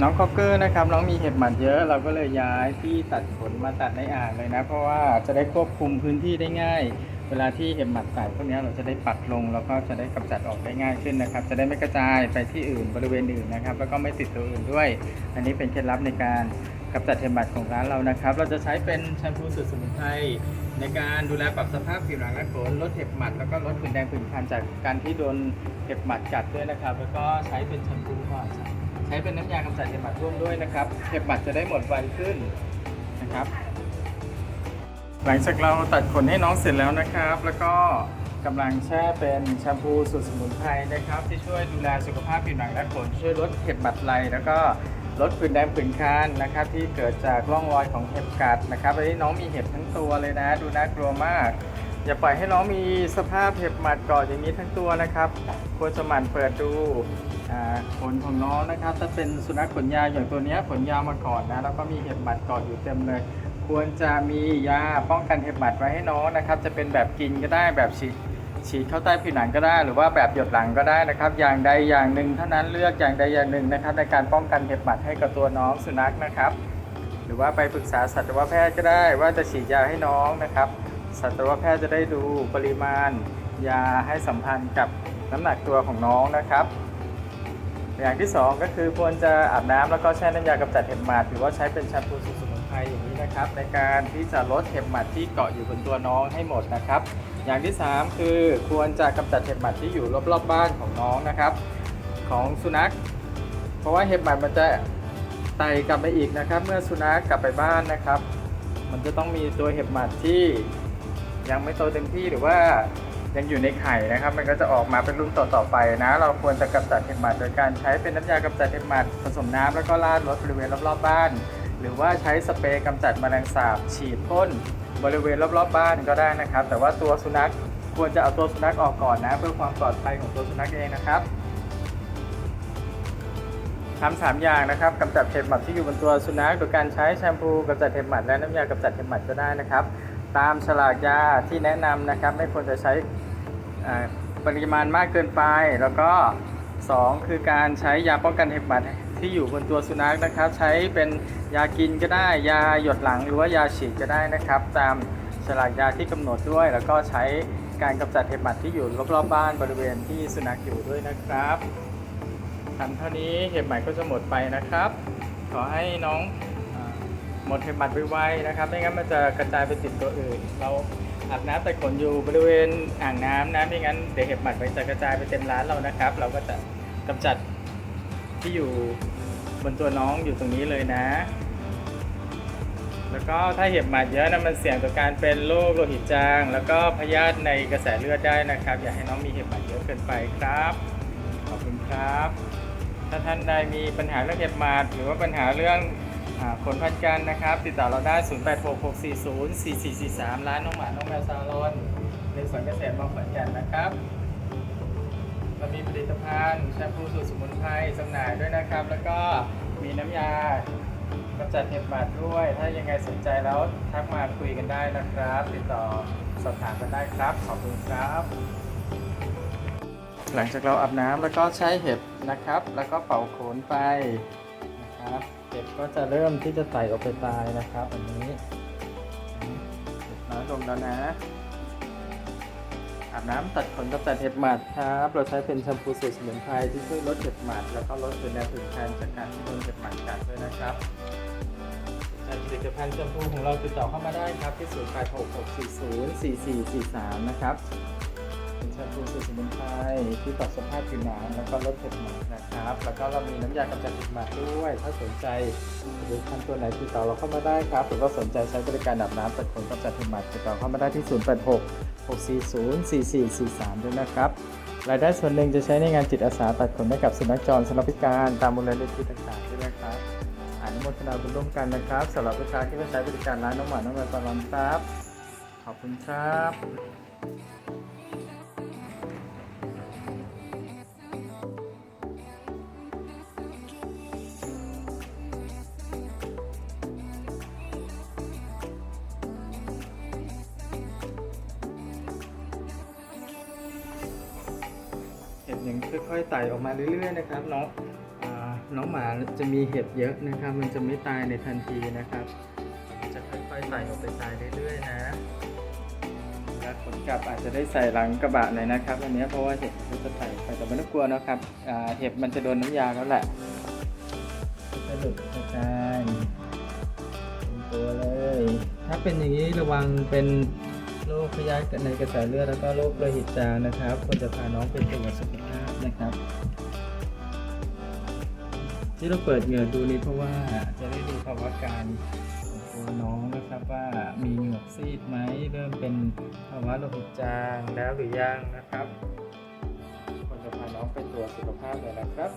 น้องคอกเกอร์นะครับน้องมีเห็บหมัดเยอะเราก็เลยย้ายที่ตัดขนมาตัดในอ่างเลยนะ เพราะว่าจะได้ควบคุมพื้นที่ได้ง่าย เวลาที่เห็บหมัดไต่พวกนี้เราจะได้ปัดลงแล้วก็จะได้กำจัดออกได้ง่ายขึ้นนะครับ จะได้ไม่กระจายไปที่อื่นบริเวณอื่นนะครับ แล้วก็ไม่ติดตัวอื่นด้วย อันนี้เป็นเคล็ดลับในการกำจัดเห็บหมัดของร้านเรานะครับ เราจะใช้เป็นแชมพูสูตรสมุนไพรในการดูแลปรับสภาพผิวหนังและขนลดเห็บหมัดแล้วก็ลดผื่นแดงผื่นคันจากการที่โดนเห็บหมัดกัดด้วยนะครับ แล้วก็ใช้เป็นแชมพูก่อนใช้เป็นน้ำยากำจัดเห็บหมัดร่วมด้วยนะครับเห็บหมัดจะได้หมดไวขึ้นนะครับ หลังจากเราตัดขนให้น้องเสร็จแล้วนะครับ แล้วก็กำลังแช่เป็นแชมพูสูตรสมุนไพรนะครับ ที่ช่วยดูแลสุขภาพผิวหนังและขนช่วยลดเห็บหมัดไหลแล้วก็ลดผื่นแดงผื่นคันนะครับ ที่เกิดจากร่องรอยของเห็บกัดนะครับอันนี้น้องมีเห็บทั้งตัวเลยนะ ดูน่ากลัวมาก อย่าปล่อยให้น้องมีสภาพเห็บหมัดเกาะอย่างนี้ทั้งตัวนะครับ ควรจะหมั่นเปิดดูขนของน้องนะครับ ถ้าเป็นสุนัขขนยาวอย่างตัวนี้ขนยาวมาก่อนนะแล้วก็มีเห็บหมัดเกาะอยู่เต็มเลย ควรจะมียาป้องกันเห็บหมัดไว้ให้น้องนะครับ จะเป็นแบบกินก็ได้แบบฉีดฉีดเข้าใต้ผิวหนังก็ได้ หรือว่าแบบหยดหลังก็ได้นะครับ อย่างใดอย่างหนึ่งเท่านั้นเลือกอย่างใดอย่างหนึ่งนะครับ ในการป้องกันเห็บหมัดให้กับตัวน้องสุนัขนะครับ หรือว่าไปปรึกษาสัตวแพทย์ก็ได้ ว่าจะฉีดยาให้น้องนะครับ สัตวแพทย์จะได้ดูปริมาณยาให้สัมพันธ์กับน้ำหนักตัวของน้องนะครับ อย่างที่สองก็คือควรจะอาบน้ำแล้วก็แช่น้ำยากำจัดเห็บหมัดหรือว่าใช้เป็นแชมพูสูตรสมุนไพรอย่างนี้นะครับ ในการที่จะลดเห็บหมัดที่เกาะอยู่บนตัวน้องให้หมดนะครับ อย่างที่สามคือควรจะกำจัดเห็บหมัดที่อยู่รอบๆบ้านของน้องนะครับ ของสุนัข เพราะว่าเห็บหมัดมันจะไต่กลับไปอีกนะครับ เมื่อสุนัขกลับไปบ้านนะครับ มันจะต้องมีตัวเห็บหมัดที่ ยังไม่โตเต็มที่หรือว่ายังอยู่ในไข่นะครับ มันก็จะออกมาเป็นรุ่นต่อๆไปนะ เราควรจะกำจัดเห็บหมัดโดยการใช้เป็นน้ำยากำจัดเห็บหมัดผสมน้ำแล้วก็ราดรถบริเวณรอบๆบ้าน หรือว่าใช้สเปรย์กำจัดแมลงสาบ ฉีดพ่นบริเวณรอบๆบ้านก็ได้นะครับ แต่ว่าตัวสุนัขควรจะเอาตัวสุนัขออกก่อนนะ เพื่อความปลอดภัยของตัวสุนัขเองนะครับทำสามอย่างนะครับกำจัดเห็บหมัดที่อยู่บนตัวสุนัขโดยการใช้แชมพูกำจัดเห็บหมัดและน้ำยากำจัดเห็บหมัดก็ได้นะครับ ตามฉลากยาที่แนะนำนะครับ ไม่ควรจะใช้อ่ปริมาณมากเกินไป แล้วก็สองคือการใช้ยาป้องกันเห็บหมัดที่อยู่บนตัวสุนัขนะครับ ใช้เป็นยากินก็ได้ ยาหยดหลังหรือว่ายาฉีดก็ได้นะครับ ตามฉลากยาที่กำหนดด้วย แล้วก็ใช้การกำจัดเห็บหมัดที่อยู่รอบๆบ้านบริเวณที่สุนัขอยู่ด้วยนะครับทำเท่านี้เห็บหมัดก็จะหมดไปนะครับ ขอให้น้อง หมดเห็บหมัดไวๆนะครับ ไม่งั้นมันจะกระจายไปติดตัวอื่น เราอาบน้ำแต่ขนอยู่บริเวณอ่างน้ำนะไม่งั้นเดี๋ยวเห็บหมัดมันจะกระจายไปเต็มร้านเรานะครับ เราก็จะกำจัดที่อยู่บนตัวน้องอยู่ตรงนี้เลยนะ แล้วก็ถ้าเห็บหมัดเยอะนะมันเสี่ยงต่อการเป็นโรคโลหิตจาง แล้วก็พยาธิในกระแสเลือดได้นะครับ อย่าให้น้องมีเห็บหมัดเยอะเกินไปครับขอบคุณครับ ถ้าท่านใดมีปัญหาเรื่องเห็บหมัดหรือว่าปัญหาเรื่องาขนพันกันนะครับ ติดต่อเราได้ 0866404443 ร้านน้องหมา น้องแมวซาลอนในสวนเกษตรบางขอนแก่นนะครับเรามีผลิตภัณฑ์แชมพูสูตรสมุนไพรจำหน่ายด้วยนะครับ แล้วก็มีน้ำยากำจัดเห็บหมัดด้วย ถ้ายังไงสนใจแล้วทักมาคุยกันได้นะครับ ติดต่อสอบถามกันได้ครับ ขอบคุณครับ หลังจากเราอาบน้ำแล้วก็ใช้เห็บนะครับ แล้วก็เป่าขนไป ครับเห็บก็จะเริ่มที่จะไต่ออกไปตายนะครับอันนี้เห็บน้อยลงแล้วนะอาบน้ำตัดขนกับตัดเห็บหมัดครับ เราใช้เป็นแชมพูสูตรสมุนไพรที่ช่วยลดเห็บหมัด แล้วก็ลดเป็นแนวผื่นคันจากการที่โดนเห็บหมัดกัดด้วยนะครับผลิตภัณฑ์แชมพูของเราติดต่อเข้ามาได้ครับ ที่0 8 6 6 4 0 4 4 4 3นะครับ เป็นชมพูสูตรสมุนไพรที่ปรับสภาพผิวหนังแล้วก็ลดเห็บหมัดนะครับ แล้วก็เรามีน้ำยากำจัดเห็บหมัดด้วย ถ้าสนใจหรือทันตัวไหนติดต่อเราเข้ามาได้ครับหรือว่าสนใจใช้บริการอาบน้ำตัดขนกำจัดเห็บหมัดติดต่อเข้ามาได้ที่ 086 640 4443 ด้วยนะครับรายได้ส่วนหนึ่งจะใช้ในงานจิตอาสาตัดขนให้กับสุนัขจรสำหรับพิการตามมูลนิธิต่างๆด้วยนะครับอนุโมทนาบุญร่วมกันนะครับสำหรับลูกค้าที่มาใช้บริการร้านน้องหมาน้องแมวตลอดครับ ขอบคุณครับ เห็บยังค่อยๆไต่ออกมาเรื่อยๆนะครับน้องน้องหมาจะมีเห็บเยอะนะครับ มันจะไม่ตายในทันทีนะครับ จะค่อยๆใส่ออกไปตายเรื่อยๆนะแล้วผลกลับอาจจะได้ใส่หลังกระบะหน่อยนะครับอันนี้เพราะว่าเห็บมันจะใส่ไปแต่ไม่ต้องกลัวนะครับเห็บมันจะโดนน้ำยาแล้วแหละจะหลุดกระจายตัวเลย ถ้าเป็นอย่างนี้ระวังเป็น โรคพยาธิในกระแสเลือดแล้วก็โรคโลหิตจางนะครับควรจะพาน้องไปตรวจสุขภาพนะครับ ที่เราเปิดเหงื่อดูนี้เพราะว่าจะได้ดูภาวะการของตัวน้องนะครับว่ามีเหงือกซีดไหมเริ่มเป็นภาวะโลหิตจางแล้วหรือยังนะครับควรจะพาน้องไปตรวจสุขภาพเลยนะครับ